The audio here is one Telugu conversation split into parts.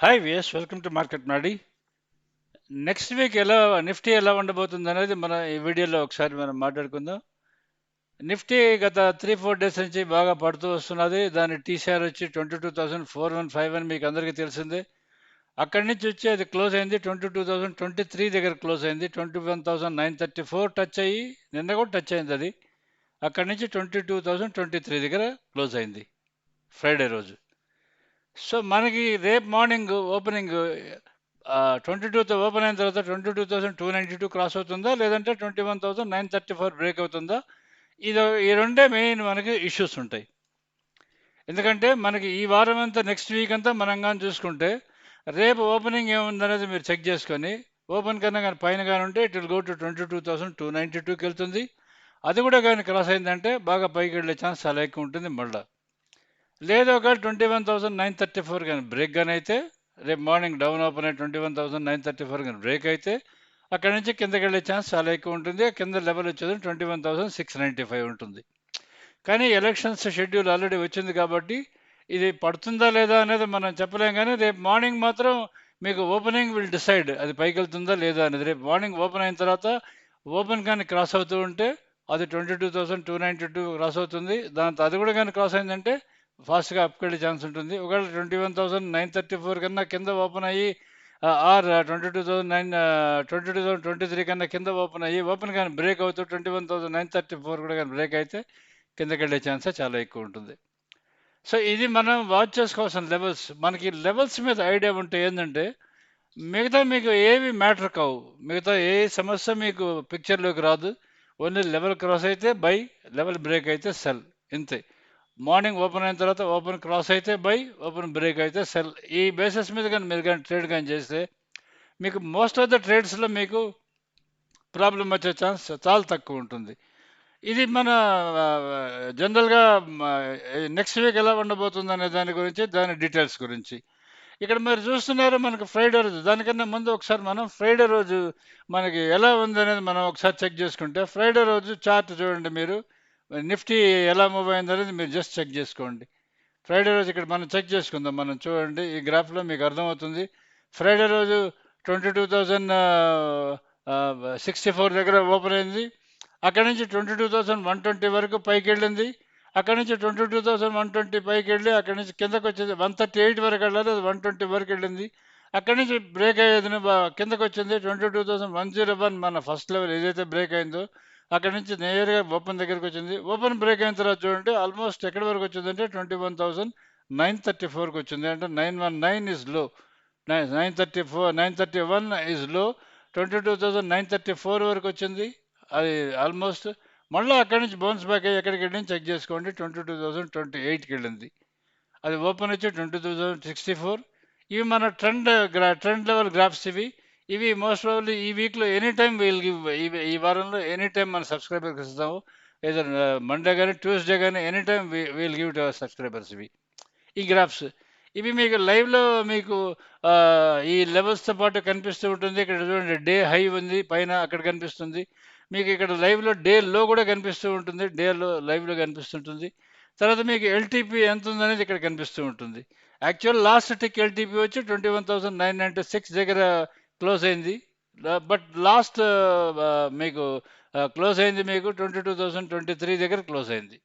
హాయ్ విఎస్ వెల్కమ్ టు మార్కెట్ నాడి నెక్స్ట్ వీక్ ఎలా నిఫ్టీ ఎలా ఉండబోతుంది అనేది మన ఈ వీడియోలో ఒకసారి మనం మాట్లాడుకుందాం. నిఫ్టీ గత త్రీ ఫోర్ డేస్ నుంచి బాగా పడుతూ వస్తున్నది. దాని టీసీఆర్ వచ్చి twenty two thousand four one five అని మీకు అందరికీ తెలిసిందే. అక్కడి నుంచి వచ్చి అది క్లోజ్ అయింది. Twenty two thousand twenty three దగ్గర క్లోజ్ అయింది. Twenty one thousand nine thirty four touch అయ్యి నిన్న కూడా టచ్ అయింది అది. అక్కడి నుంచి twenty two thousand twenty three దగ్గర క్లోజ్ అయింది. ఫ్రైడే రోజు. సో మనకి రేపు మార్నింగ్ ఓపెనింగ్ ట్వంటీ టూతో ఓపెన్ అయిన తర్వాత twenty two thousand two ninety two cross అవుతుందా? లేదంటే twenty one thousand nine thirty four break అవుతుందా? ఇది ఈ రెండే మెయిన్ మనకి ఇష్యూస్ ఉంటాయి. ఎందుకంటే మనకి ఈ వారం అంతా నెక్స్ట్ వీక్ అంతా మనం కానీ చూసుకుంటే రేపు ఓపెనింగ్ ఏముందనేది మీరు చెక్ చేసుకొని ఓపెన్ కన్నా కానీ పైన కానీ ఉంటే it will go to twenty two thousand two ninety టూకి వెళ్తుంది అది కూడా కానీ క్రాస్ అయిందంటే బాగా పైకి వెళ్ళే ఛాన్స్ చాలా ఎక్కువ ఉంటుంది మళ్ళీ. లేదు ఒక twenty one thousand nine thirty four కానీ బ్రేక్ కానీ అయితే రేపు మార్నింగ్ డౌన్ ఓపెన్ అయ్యి twenty one thousand nine thirty four కానీ బ్రేక్ అయితే అక్కడ నుంచి కిందకి వెళ్ళే ఛాన్స్ చాలా ఎక్కువ ఉంటుంది. కింద లెవెల్ వచ్చేది twenty one thousand six ninety five ఉంటుంది. కానీ ఎలక్షన్స్ షెడ్యూల్ ఆల్రెడీ వచ్చింది కాబట్టి ఇది పడుతుందా లేదా అనేది మనం చెప్పలేం కానీ రేపు మార్నింగ్ మాత్రం మీకు ఓపెనింగ్ విల్ డిసైడ్ అది పైకి వెళ్తుందా లేదా అనేది. రేపు మార్నింగ్ ఓపెన్ అయిన తర్వాత ఓపెన్ కానీ క్రాస్ అవుతూ ఉంటే అది twenty two thousand two ninety two cross అవుతుంది దాంతో అది కూడా కానీ క్రాస్ అయిందంటే ఫాస్ట్గా అప్కెళ్ళే ఛాన్స్ ఉంటుంది. ఒకవేళ twenty one thousand nine thirty four కన్నా కింద ఓపెన్ అయ్యి or twenty two thousand nine twenty two thousand twenty three కన్నా కింద ఓపెన్ అయ్యి ఓపెన్ కానీ బ్రేక్ అవుతూ twenty one thousand nine thirty four కూడా కానీ బ్రేక్ అయితే కిందకి వెళ్ళే ఛాన్సే చాలా ఎక్కువ ఉంటుంది. సో ఇది మనం వాచ్ చేసుకోవాల్సిన లెవెల్స్. మనకి లెవెల్స్ మీద ఐడియా ఉంటే ఏంటంటే మిగతా మీకు ఏవి మ్యాటర్ కావు మిగతా ఏ సమస్య మీకు పిక్చర్లోకి రాదు ఓన్లీ లెవెల్ క్రాస్ అయితే బై లెవెల్ బ్రేక్ అయితే సెల్ ఇంతే. మార్నింగ్ ఓపెన్ అయిన తర్వాత ఓపెన్ క్రాస్ అయితే బై ఓపెన్ బ్రేక్ అయితే సెల్. ఈ బేసిస్ మీద కానీ మీరు కానీ ట్రేడ్ కానీ చేస్తే మీకు మోస్ట్ ఆఫ్ ద ట్రేడ్స్లో మీకు ప్రాబ్లం వచ్చే ఛాన్స్ చాలా తక్కువ ఉంటుంది. ఇది మన జనరల్గా నెక్స్ట్ వీక్ ఎలా ఉండబోతుంది అనే దాని గురించి దాని డీటెయిల్స్ గురించి. ఇక్కడ మీరు చూస్తున్నారు మనకు ఫ్రైడే రోజు. దానికన్నా ముందు ఒకసారి మనం ఫ్రైడే రోజు మనకి ఎలా ఉంది అనేది మనం ఒకసారి చెక్ చేసుకుంటే ఫ్రైడే రోజు చార్ట్ చూడండి మీరు. నిఫ్టీ ఎలా మూవ్ అయింది అనేది మీరు జస్ట్ చెక్ చేసుకోండి. ఫ్రైడే రోజు ఇక్కడ మనం చెక్ చేసుకుందాం. మనం చూడండి ఈ గ్రాఫ్లో మీకు అర్థమవుతుంది. ఫ్రైడే రోజు twenty two thousand sixty four దగ్గర ఓపెన్ అయింది. అక్కడ నుంచి twenty two thousand one twenty వరకు పైకి వెళ్ళింది. అక్కడ నుంచి twenty two thousand one twenty పైకి వెళ్ళి అక్కడ నుంచి కిందకు వచ్చేది వన్ థర్టీ ఎయిట్ వరకు వెళ్ళాలి. అది వన్ ట్వంటీ వరకు వెళ్ళింది. అక్కడ నుంచి బ్రేక్ అయ్యేది కిందకు వచ్చింది twenty two thousand one zero one మన ఫస్ట్ లెవెల్ ఏదైతే బ్రేక్ అయిందో అక్కడ నుంచి నేరుగా ఓపెన్ దగ్గరకు వచ్చింది. ఓపెన్ బ్రేక్ అయిన తర్వాత చూడండి ఆల్మోస్ట్ ఎక్కడి వరకు వచ్చిందంటే twenty one thousand nine thirty ఫోర్కి వచ్చింది. అంటే nine one nine ఇస్లో nine nine thirty four nine thirty one ఇస్లో twenty two thousand nine thirty four వరకు వచ్చింది. అది ఆల్మోస్ట్ మళ్ళీ అక్కడి నుంచి బౌన్స్ బ్యాక్ అయ్యి ఎక్కడికి వెళ్ళి చెక్ చేసుకోండి ట్వంటీ టూ థౌసండ్ ట్వంటీ ఎయిట్కి వెళ్ళింది. అది ఓపెన్ వచ్చి twenty two thousand sixty four ఇవి మన ట్రెండ్ గ్రా ట్రెండ్ లెవెల్ గ్రాఫ్స్ ఇవి. ఇవి మోస్ట్ ప్రాబ్లీ ఈ వీక్లో ఎనీ టైం వీల్ గివ్ ఈ వారంలో ఎనీ టైం మన సబ్స్క్రైబర్కి ఇస్తాము. ఏదో మండే కానీ ట్యూస్డే కానీ any time we'll give to our subscribers ఇవి. ఈ గ్రాఫ్స్ ఇవి మీకు లైవ్లో మీకు uh, ఈ లెవెల్స్తో పాటు కనిపిస్తూ ఉంటుంది. ఇక్కడ చూడండి డే హై ఉంది పైన అక్కడ కనిపిస్తుంది. మీకు ఇక్కడ లైవ్లో డే లో కూడా కనిపిస్తూ ఉంటుంది. డేలో లైవ్లో కనిపిస్తుంటుంది తర్వాత మీకు ఎల్టీపీ ఎంత ఉందనేది ఇక్కడ కనిపిస్తూ ఉంటుంది. యాక్చువల్ లాస్ట్ టిక్ ఎల్టీపీ వచ్చి twenty one thousand nine ninety six దగ్గర క్లోజ్ అయింది. బట్ లాస్ట్ మీకు క్లోజ్ అయింది మీకు twenty two thousand twenty three దగ్గర క్లోజ్ అయింది.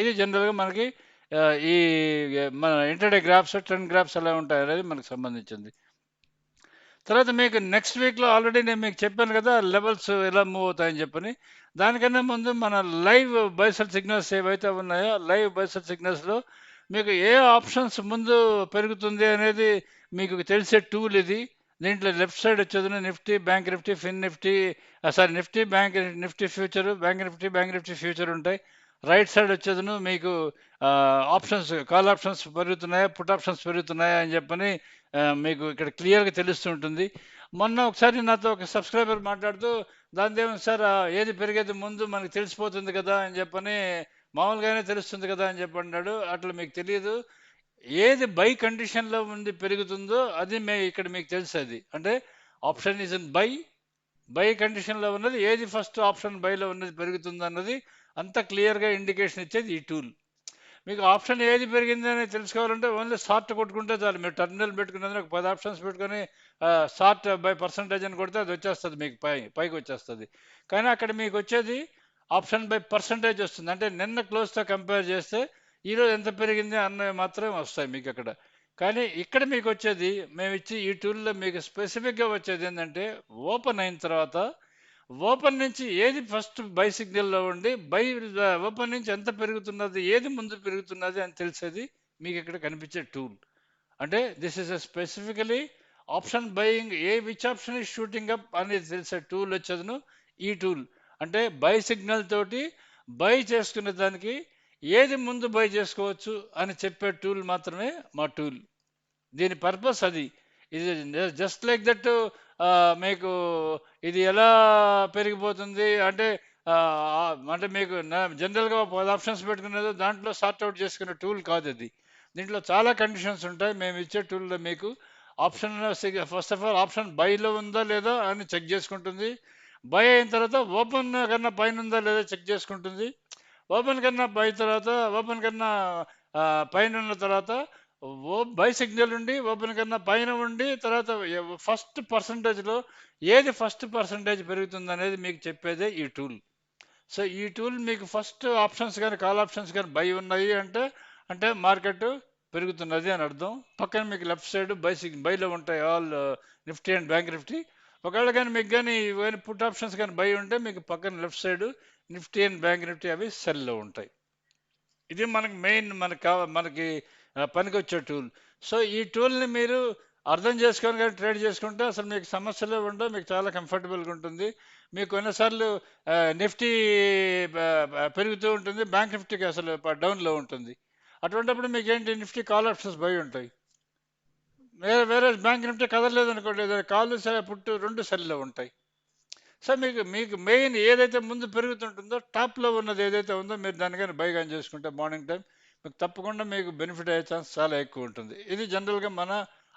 ఇది జనరల్గా మనకి ఈ మన ఇంటర్డే గ్రాఫ్స్ ట్రెండ్ గ్రాఫ్స్ ఎలా ఉంటాయి అనేది మనకు సంబంధించింది. తర్వాత మీకు నెక్స్ట్ వీక్లో ఆల్రెడీ నేను మీకు చెప్పాను కదా లెవెల్స్ ఎలా మూవ్ అవుతాయని చెప్పని. దానికన్నా ముందు మన లైవ్ బైసల్ సిగ్నల్స్ ఏవైతే ఉన్నాయో లైవ్ బైసల్ సిగ్నల్స్లో మీకు ఏ ఆప్షన్స్ ముందు పెరుగుతుంది అనేది మీకు తెలిసే టూల్ ఇది. దీంట్లో లెఫ్ట్ సైడ్ వచ్చేది Nifty bank Nifty fin Nifty sorry Nifty bank Nifty future bank Nifty bank Nifty future ఉంటాయి. రైట్ సైడ్ వచ్చేదిను మీకు ఆప్షన్స్ కాల్ ఆప్షన్స్ పెరుగుతున్నాయా పుట్ ఆప్షన్స్ పెరుగుతున్నాయా అని చెప్పని మీకు ఇక్కడ క్లియర్గా తెలుస్తుంటుంది మొన్న ఒకసారి నాతో ఒక సబ్స్క్రైబర్ మాట్లాడుతూ దాని ఏమో సార్ ఏది పెరిగేది ముందు మనకు తెలిసిపోతుంది కదా అని చెప్పని మామూలుగానే తెలుస్తుంది కదా అని చెప్పి అన్నాడు అట్లా మీకు తెలియదు. ఏది బై కండిషన్లో ఉంది పెరుగుతుందో అది మే ఇక్కడ మీకు తెలుసు అది. అంటే option is in buy buy కండిషన్లో ఉన్నది ఏది ఫస్ట్ ఆప్షన్ బైలో ఉన్నది పెరుగుతుంది అన్నది అంత క్లియర్గా ఇండికేషన్ ఇచ్చేది ఈ టూల్ మీకు ఆప్షన్ ఏది పెరిగిందని తెలుసుకోవాలంటే ఓన్లీ సార్ట్ కొట్టుకుంటే చాలు. మీరు టర్మినల్ పెట్టుకున్నది ఒక పది ఆప్షన్స్ పెట్టుకొని సార్ట్ బై పర్సంటేజ్ అని కొడితే అది వచ్చేస్తుంది మీకు పై పైకి వచ్చేస్తుంది. కానీ అక్కడ మీకు వచ్చేది ఆప్షన్ బై పర్సంటేజ్ వస్తుంది. అంటే నిన్న క్లోజ్తో కంపేర్ చేస్తే ఈరోజు ఎంత పెరిగింది అన్నవి మాత్రమే వస్తాయి మీకు అక్కడ. కానీ ఇక్కడ మీకు వచ్చేది మేము ఇచ్చి ఈ టూల్లో మీకు స్పెసిఫిక్గా వచ్చేది ఏంటంటే ఓపెన్ అయిన తర్వాత ఓపెన్ నుంచి ఏది ఫస్ట్ బై సిగ్నల్లో ఉండి బై ఓపెన్ నుంచి ఎంత పెరుగుతున్నది ఏది ముందు పెరుగుతున్నది అని తెలిసేది మీకు ఇక్కడ కనిపించే టూల్ అంటే this is specifically option buying a which option is shooting up అనేది తెలిసే టూల్ వచ్చేదను ఈ టూల్ అంటే బై సిగ్నల్ తోటి బై చేసుకునే దానికి ఏది ముందు బై చేసుకోవచ్చు అని చెప్పే టూల్ మాత్రమే మా టూల్ దీని పర్పస్ అది. ఇది జస్ట్ లైక్ దట్ మీకు ఇది ఎలా పెరిగిపోతుంది అంటే అంటే మీకు జనరల్గా పది ఆప్షన్స్ పెట్టుకునేది దాంట్లో సార్ట్ అవుట్ చేసుకునే టూల్ కాదు అది. దీంట్లో చాలా కండిషన్స్ ఉంటాయి. మేము ఇచ్చే టూల్లో మీకు option first of all option బైలో ఉందా లేదా అని చెక్ చేసుకుంటుంది. బై అయిన తర్వాత ఓపెన్ కన్నా పైన ఉందా లేదా చెక్ చేసుకుంటుంది. ఓపెన్ కన్నా పై తర్వాత ఓపెన్ కన్నా పైన ఉన్న తర్వాత ఓ బై సిగ్నల్ ఉండి ఓపెన్ కన్నా పైన ఉండి తర్వాత ఫస్ట్ పర్సంటేజ్లో ఏది ఫస్ట్ పర్సంటేజ్ పెరుగుతుంది అనేది మీకు చెప్పేదే ఈ టూల్. సో ఈ టూల్ మీకు ఫస్ట్ ఆప్షన్స్ కానీ కాల్ ఆప్షన్స్ కానీ బై ఉన్నాయి అంటే అంటే మార్కెట్ పెరుగుతున్నది అని అర్థం. పక్కన మీకు లెఫ్ట్ సైడ్ బై సిగ్ బైలో ఉంటాయి all Nifty and bank Nifty. ఒకవేళ కానీ మీకు కానీ ఇవన్నీ పుట్ ఆప్షన్స్ కానీ బై ఉంటే మీకు పక్కన left side Nifty and bank Nifty అవి సెల్లో ఉంటాయి. ఇది మనకి మెయిన్ మనకి కావ మనకి పనికొచ్చే టూల్. సో ఈ టూల్ని మీరు అర్థం చేసుకొని కానీ ట్రేడ్ చేసుకుంటే అసలు మీకు సమస్యలే ఉండవు మీకు చాలా కంఫర్టబుల్గా ఉంటుంది. మీకు కొన్నిసార్లు నిఫ్టీ పెరుగుతూ ఉంటుంది బ్యాంక్ నిఫ్టీకి అసలు డౌన్లో ఉంటుంది. అటువంటిప్పుడు మీకు ఏంటి? నిఫ్టీ కాల్ ఆప్షన్స్ బై ఉంటాయి. వేరే వేరే బ్యాంక్ నిఫ్టీ కదలలేదు అనుకోండి ఏదైనా కాలు పుట్టు రెండు సెల్లో ఉంటాయి. సో మీకు మీకు మెయిన్ ఏదైతే ముందు పెరుగుతుంటుందో టాప్లో ఉన్నది ఏదైతే ఉందో మీరు దానికైనా కానీ చేసుకుంటే మార్నింగ్ టైం మీకు తప్పకుండా మీకు బెనిఫిట్ అయ్యే ఛాన్స్ చాలా ఎక్కువ ఉంటుంది. ఇది జనరల్గా మన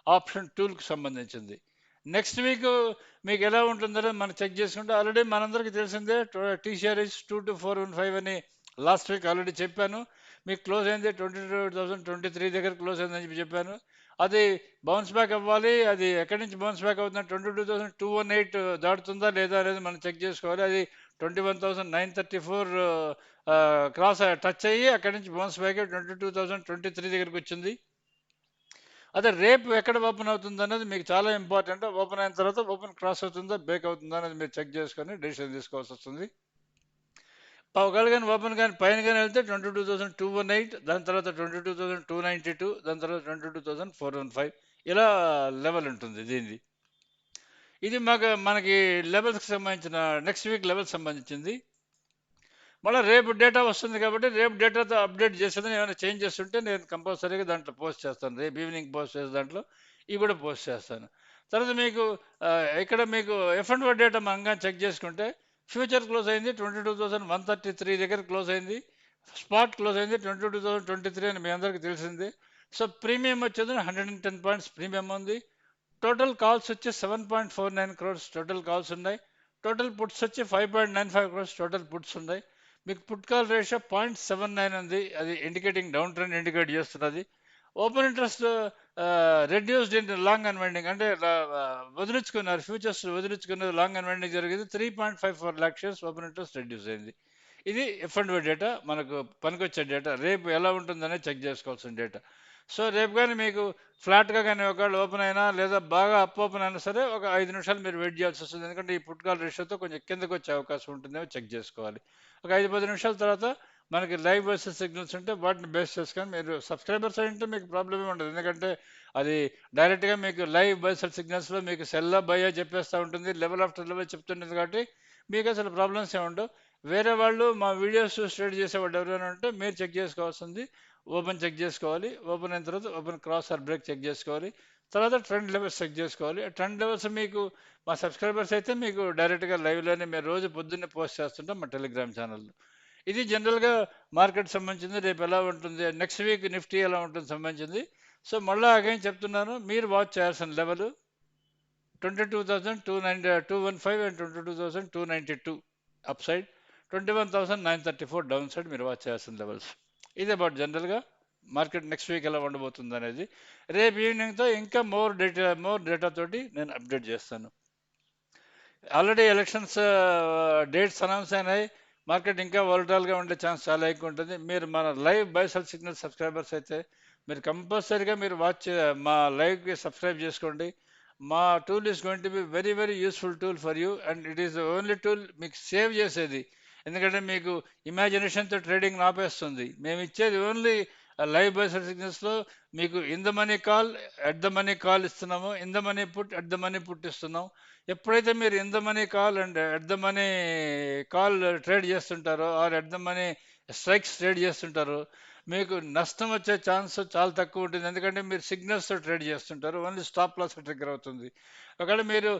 ఆప్షన్ టూల్కి సంబంధించింది. నెక్స్ట్ వీక్ మీకు ఎలా ఉంటుందో మనం చెక్ చేసుకుంటే ఆల్రెడీ మనందరికీ తెలిసిందే TCRS two two four one five అని లాస్ట్ వీక్ ఆల్రెడీ చెప్పాను. మీకు క్లోజ్ అయింది twenty two thousand twenty three దగ్గర క్లోజ్ అయిందని చెప్పి చెప్పాను. అది బౌన్స్ బ్యాక్ అవ్వాలి. అది ఎక్కడి నుంచి బౌన్స్ బ్యాక్ అవుతుంది twenty two thousand two one eight దాటుతుందా లేదా అనేది మనం చెక్ చేసుకోవాలి. అది twenty one thousand nine thirty four cross touch అయ్యి అక్కడి నుంచి bounce back twenty two thousand twenty three దగ్గరికి వచ్చింది. అదే రేపు ఎక్కడ ఓపెన్ అవుతుంది అనేది మీకు చాలా ఇంపార్టెంట్ ఓపెన్ అయిన తర్వాత ఓపెన్ క్రాస్ అవుతుందా బ్రేక్ అవుతుందా అనేది మీరు చెక్ చేసుకొని డెసిషన్ తీసుకోవాల్సి వస్తుంది. ఒకవేళ కానీ ఓపెన్ కానీ పైన కానీ వెళ్తే twenty two thousand two one eight దాని తర్వాత twenty two thousand two ninety two దాని తర్వాత twenty two thousand four one five. ఇలా లెవెల్ ఉంటుంది దీనిది. ఇది మాకు మనకి లెవెల్స్కి సంబంధించిన నెక్స్ట్ వీక్ లెవెల్స్ సంబంధించింది. మళ్ళీ రేపు డేటా వస్తుంది కాబట్టి రేపు డేటాతో అప్డేట్ చేసేది ఏమైనా చేంజ్ చేస్తుంటే నేను కంపల్సరీగా దాంట్లో పోస్ట్ చేస్తాను. రేపు ఈవినింగ్ పోస్ట్ చేసే దాంట్లో ఇవి కూడా పోస్ట్ చేస్తాను. తర్వాత మీకు ఇక్కడ మీకు ఎఫ్ అండ్ డేటా మనంగా చెక్ చేసుకుంటే ఫ్యూచర్ క్లోజ్ అయింది twenty two thousand one thirty three దగ్గర క్లోజ్ అయింది. స్పాట్ క్లోజ్ అయింది twenty two thousand twenty three అని మీ అందరికీ తెలిసింది. సో ప్రీమియం వచ్చేది hundred and ten points premium ఉంది. టోటల్ కాల్స్ వచ్చి seven point four nine crores total calls ఉన్నాయి. టోటల్ పుట్స్ వచ్చి five point nine five crores total puts ఉన్నాయి. మీకు put call ratio point seven nine ఉంది. అది ఇండికేటింగ్ డౌన్ ట్రెండ్ ఇండికేట్ చేస్తున్నది. Open interest reduced in long unwinding అంటే వదిలించుకున్నారు. ఫ్యూచర్స్ వదిలించుకున్నది లాంగ్ అన్వైండింగ్ జరిగింది. Three point five four lakh shares open interest reduce అయింది. ఇది ఎఫ్ అండ్ డేటా మనకు పనికొచ్చే డేటా రేపు ఎలా ఉంటుందనే చెక్ చేసుకోవాల్సిన డేటా సో రేపు కానీ మీకు ఫ్లాట్గా కానీ ఒకవేళ ఓపెన్ అయినా లేదా బాగా అప్ ఓపెన్ అయినా సరే ఒక ఐదు నిమిషాలు మీరు వెయిట్ చేయాల్సి వస్తుంది. ఎందుకంటే ఈ పుట్కాల్ రేషియోతో కొంచెం కిందకు వచ్చే అవకాశం ఉంటుందేమో చెక్ చేసుకోవాలి. ఒక ఐదు పది నిమిషాల తర్వాత మనకి లైవ్ వర్సెస్ సిగ్నల్స్ ఉంటే వాటిని బేస్ చేసుకొని మీరు సబ్స్క్రైబర్స్ అయి ఉంటే మీకు ప్రాబ్లమే ఉండదు. ఎందుకంటే అది డైరెక్ట్గా మీకు లైవ్ వర్సెస్ సిగ్నల్స్లో మీకు సెల్లా బయ్యా చెప్పేస్తూ ఉంటుంది లెవెల్ ఆఫ్టర్ లెవెల్ చెప్తుంటుంది కాబట్టి మీకు అసలు ప్రాబ్లమ్స్ ఏమి ఉండవు. వేరే వాళ్ళు మా వీడియోస్ స్టడీ చేసేవాళ్ళు ఎవరైనా ఉంటే మీరు చెక్ చేసుకోవాల్సింది ఓపెన్ చెక్ చేసుకోవాలి. ఓపెన్ అయిన తర్వాత open cross or break check చేసుకోవాలి. తర్వాత ట్రెండ్ లెవెల్స్ చెక్ చేసుకోవాలి. ట్రెండ్ లెవెల్స్ మీకు మా సబ్స్క్రైబర్స్ అయితే మీకు డైరెక్ట్గా లైవ్లోనే మేము రోజు పొద్దున్నే పోస్ట్ చేస్తుంటాం మా టెలిగ్రామ్ ఛానల్లో. ఇది జనరల్గా మార్కెట్ సంబంధించింది రేపు ఎలా ఉంటుంది నెక్స్ట్ వీక్ నిఫ్టీ ఎలా ఉంటుంది సంబంధించింది. సో మళ్ళీ అగైన్ చెప్తున్నాను మీరు వాచ్ చేయాల్సిన level twenty two thousand two nine two one five and twenty two thousand two ninety two up side twenty one thousand nine thirty four down side మీరు వాచ్ చేయాల్సిన లెవెల్స్. ఇది అబౌట్ జనరల్గా మార్కెట్ నెక్స్ట్ వీక్ ఎలా ఉండబోతుంది అనేది. రేపు ఈవినింగ్తో ఇంకా మోర్ డేటా మోర్ డేటా తోటి నేను అప్డేట్ చేస్తాను. ఆల్రెడీ ఎలక్షన్స్ డేట్స్ అనౌన్స్ అయినాయి. మార్కెట్ ఇంకా volatile ఉండే ఛాన్స్ చాలా ఎక్కువ ఉంటుంది. మీరు మన లైవ్ బైసల్ సిగ్నల్ సబ్స్క్రైబర్స్ అయితే మీరు కంపల్సరీగా మీరు వాచ్ మా లైవ్కి సబ్స్క్రైబ్ చేసుకోండి. మా tool is going to be very very useful tool for you and it is only tool మీకు సేవ్ చేసేది. ఎందుకంటే మీకు ఇమాజినేషన్తో ట్రేడింగ్ ఆపేస్తుంది. మేము ఇచ్చేది ఓన్లీ లైవ్ బైసల్ సిగ్నల్స్లో మీకు in the money call at the money call ఇస్తున్నాము in the money put at the money put ఇస్తున్నాం ఎప్పుడైతే మీరు in the money call and at the money call trade చేస్తుంటారో or at the money strikes trade చేస్తుంటారో మీకు నష్టం వచ్చే ఛాన్స్ చాలా తక్కువ ఉంటుంది. ఎందుకంటే మీరు సిగ్నల్స్తో ట్రేడ్ చేస్తుంటారు. ఓన్లీ స్టాప్ లాస్ ట్రిగ్గర్ అవుతుంది. ఒకవేళ మీరు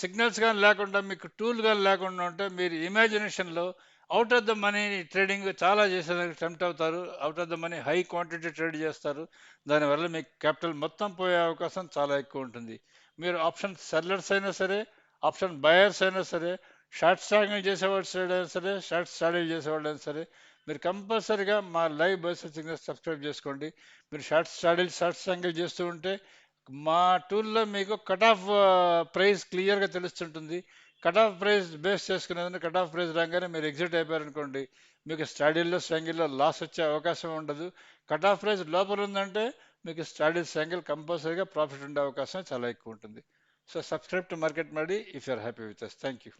సిగ్నల్స్ కానీ లేకుండా మీకు టూల్ కానీ లేకుండా ఉంటే మీరు ఇమాజినేషన్లో out of the money trading చాలా చేసేదానికి టెంప్ట్ అవుతారు. Out of the money high quantity trade చేస్తారు. దానివల్ల మీకు క్యాపిటల్ మొత్తం పోయే అవకాశం చాలా ఎక్కువ ఉంటుంది. మీరు ఆప్షన్ సెల్లర్స్ అయినా సరే ఆప్షన్ బయర్స్ అయినా సరే షార్ట్ స్టాంగిల్ చేసేవాళ్ళు అయినా సరే షార్ట్ స్టాడిల్ చేసేవాళ్ళు అయినా సరే మీరు కంపల్సరీగా మా లైవ్ బస్ సిగ్నల్ సబ్స్క్రైబ్ చేసుకోండి. మీరు షార్ట్ స్టాడిల్ షార్ట్ స్టాంగిల్ చేస్తూ ఉంటే మా టూల్లో మీకు కట్ ఆఫ్ ప్రైస్ క్లియర్గా తెలుస్తుంటుంది. కట్ ఆఫ్ ప్రైస్ బేస్ చేసుకునేది కట్ ఆఫ్ ప్రైస్ రాగానే మీరు ఎగ్జిట్ అయిపోయారనుకోండి మీకు స్టడీల్లో స్టాంగిల్లో లాస్ వచ్చే అవకాశం ఉండదు. కట్ ఆఫ్ ప్రైస్ లోపల ఉందంటే మీకు స్టడీ స్టాంగిల్ కంపల్సరీగా ప్రాఫిట్ ఉండే అవకాశం చాలా ఎక్కువ ఉంటుంది. సో సబ్స్క్రైబ్ టు మార్కెట్ మడి if you're happy with us thank you